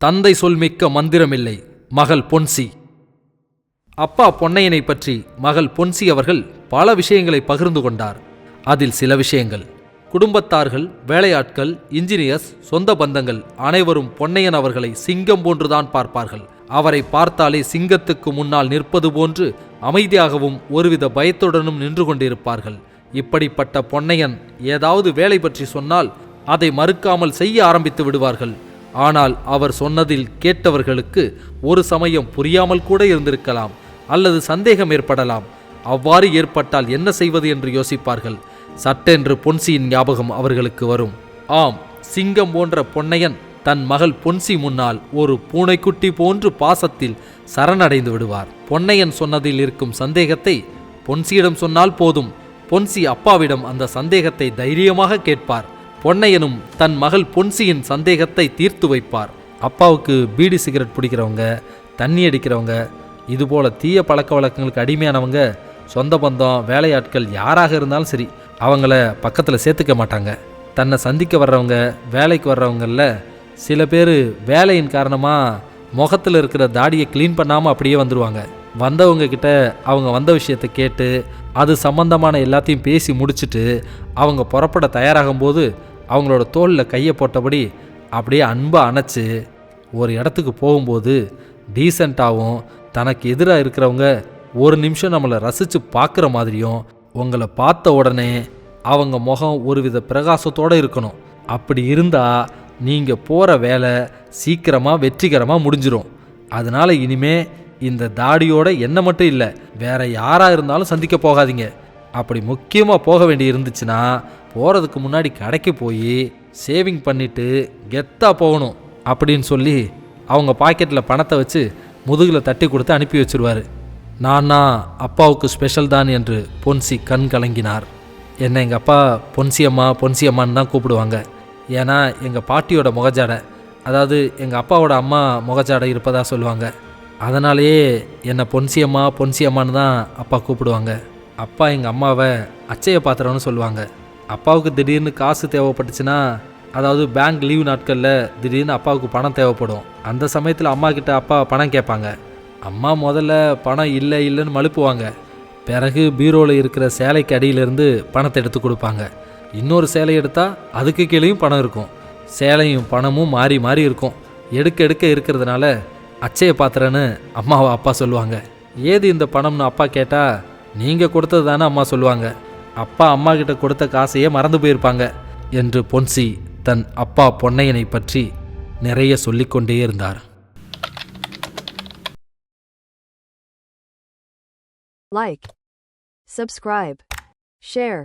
தந்தை சொல்மிக்க மந்திரமில்லை மகள் பொன்சி. அப்பா பொன்னையனை பற்றி மகள் பொன்சி அவர்கள் பல விஷயங்களை பகிர்ந்து கொண்டார். அதில் சில விஷயங்கள். குடும்பத்தார்கள் வேலையாட்கள் இன்ஜினியர்ஸ் சொந்த பந்தங்கள் அனைவரும் பொன்னையன் அவர்களை சிங்கம் போன்றுதான் பார்ப்பார்கள். அவரை பார்த்தாலே சிங்கத்துக்கு முன்னால் நிற்பது போன்று அமைதியாகவும் ஒருவித பயத்துடனும் நின்று கொண்டிருப்பார்கள். இப்படிப்பட்ட பொன்னையன் ஏதாவது வேலை பற்றி சொன்னால் அதை மறுக்காமல் செய்ய ஆரம்பித்து விடுவார்கள். ஆனால் அவர் சொன்னதில் கேட்டவர்களுக்கு ஒரு சமயம் புரியாமல் கூட இருந்திருக்கலாம் அல்லது சந்தேகம் ஏற்படலாம். அவ்வாறு ஏற்பட்டால் என்ன செய்வது என்று யோசிப்பார்கள். சட்டென்று பொன்சியின் ஞாபகம் அவர்களுக்கு வரும். ஆம் சிங்கம் போன்ற பொன்னையன் தன் மகள் பொன்சி முன்னால் ஒரு பூனைக்குட்டி போன்று பாசத்தில் சரணடைந்து விடுவார். பொன்னையன் சொன்னதில் இருக்கும் சந்தேகத்தை பொன்சியிடம் சொன்னால் போதும். பொன்சி அப்பாவிடம் அந்த சந்தேகத்தை தைரியமாக கேட்பார். பொன்னையனும் தன் மகள் பொன்சியின் சந்தேகத்தை தீர்த்து வைப்பார். அப்பாவுக்கு பீடி சிகரெட் பிடிக்கிறவங்க தண்ணி அடிக்கிறவங்க இதுபோல தீய பழக்க வழக்கங்களுக்கு அடிமையானவங்க சொந்த பந்தம் வேலையாட்கள் யாராக இருந்தாலும் சரி அவங்கள பக்கத்தில் சேர்த்துக்க மாட்டாங்க. தன்னை சந்திக்க வர்றவங்க வேலைக்கு வர்றவங்களில் சில பேர் வேலையின் காரணமாக முகத்தில் இருக்கிற தாடியை க்ளீன் பண்ணாமல் அப்படியே வந்துடுவாங்க வந்தவங்க கிட்ட அவங்க வந்த விஷயத்தை கேட்டு அது சம்பந்தமான எல்லாத்தையும் பேசி முடிச்சுட்டு அவங்க புறப்பட தயாராகும்போது அவங்களோட தோளில் கையை போட்டபடி அப்படியே அன்பை அணைச்சு ஒரு இடத்துக்கு போகும்போது டீசெண்டாகவும் தனக்கு எதிராக இருக்கிறவங்க ஒரு நிமிஷம் நம்மளை ரசித்து பார்க்குற மாதிரியும் உங்களை பார்த்த உடனே அவங்க முகம் ஒருவித பிரகாசத்தோடு இருக்கணும். அப்படி இருந்தால் நீங்கள் போகிற வேலை சீக்கிரமாக வெற்றிகரமாக முடிஞ்சிடும் அதனால் இனிமே இந்த தாடியோட என்ன மட்டும் இல்லை வேற யாராக இருந்தாலும் சந்திக்க போகாதீங்க. அப்படி முக்கியமாக போக வேண்டி இருந்துச்சுன்னா போகிறதுக்கு முன்னாடி கடைக்கு போய் சேவிங் பண்ணிட்டு கெத்தாக போகணும் அப்படின்னு சொல்லி அவங்க பாக்கெட்டில் பணத்தை வச்சு முதுகில் தட்டி கொடுத்து அனுப்பி வச்சுருவார். நானா அப்பாவுக்கு ஸ்பெஷல் தான் என்று பொன்சி கண் கலங்கினார். என்னை எங்கள் அப்பா பொன்சியம்மா பொன்சியம்மான்னு தான் கூப்பிடுவாங்க. ஏன்னா எங்கள் பாட்டியோட முகஜாடை அதாவது எங்கள் அப்பாவோட அம்மா முகஜாடை இருப்பதாக சொல்லுவாங்க. அதனாலேயே என்னை பொன்சியம்மா பொன்சியம்மான்னு தான் அப்பா கூப்பிடுவாங்க. அப்பா எங்கள் அம்மாவை அச்சைய பாத்திரம்னு சொல்லுவாங்க. அப்பாவுக்கு திடீர்னு காசு தேவைப்பட்டுச்சுன்னா அதாவது பேங்க் லீவ் நாட்களில் திடீர்னு அப்பாவுக்கு பணம் தேவைப்படும். அந்த சமயத்தில் அம்மா கிட்ட அப்பா பணம் கேட்பாங்க. அம்மா முதல்ல பணம் இல்லை இல்லைன்னு மழுப்புவாங்க. பிறகு பீரோவில் இருக்கிற சேலைக்கு அடியிலேருந்து பணத்தை எடுத்து கொடுப்பாங்க. இன்னொரு சேலை எடுத்தால் அதுக்கு கீழேயும் பணம் இருக்கும். சேலையும் பணமும் மாறி மாறி இருக்கும். எடுக்க எடுக்க இருக்கிறதுனால அச்சய பாத்திரன்னு அம்மாவை அப்பா சொல்லுவாங்க. ஏது இந்த பணம்னு அப்பா கேட்டால் நீங்கள் கொடுத்தது தானே அம்மா சொல்லுவாங்க. அப்பா அம்மா கிட்ட கொடுத்த காசையே மறந்து போயிருப்பாங்க என்று பொன்சி தன் அப்பா பொன்னையனை பற்றி நிறைய சொல்லிக்கொண்டே இருந்தார். Like subscribe share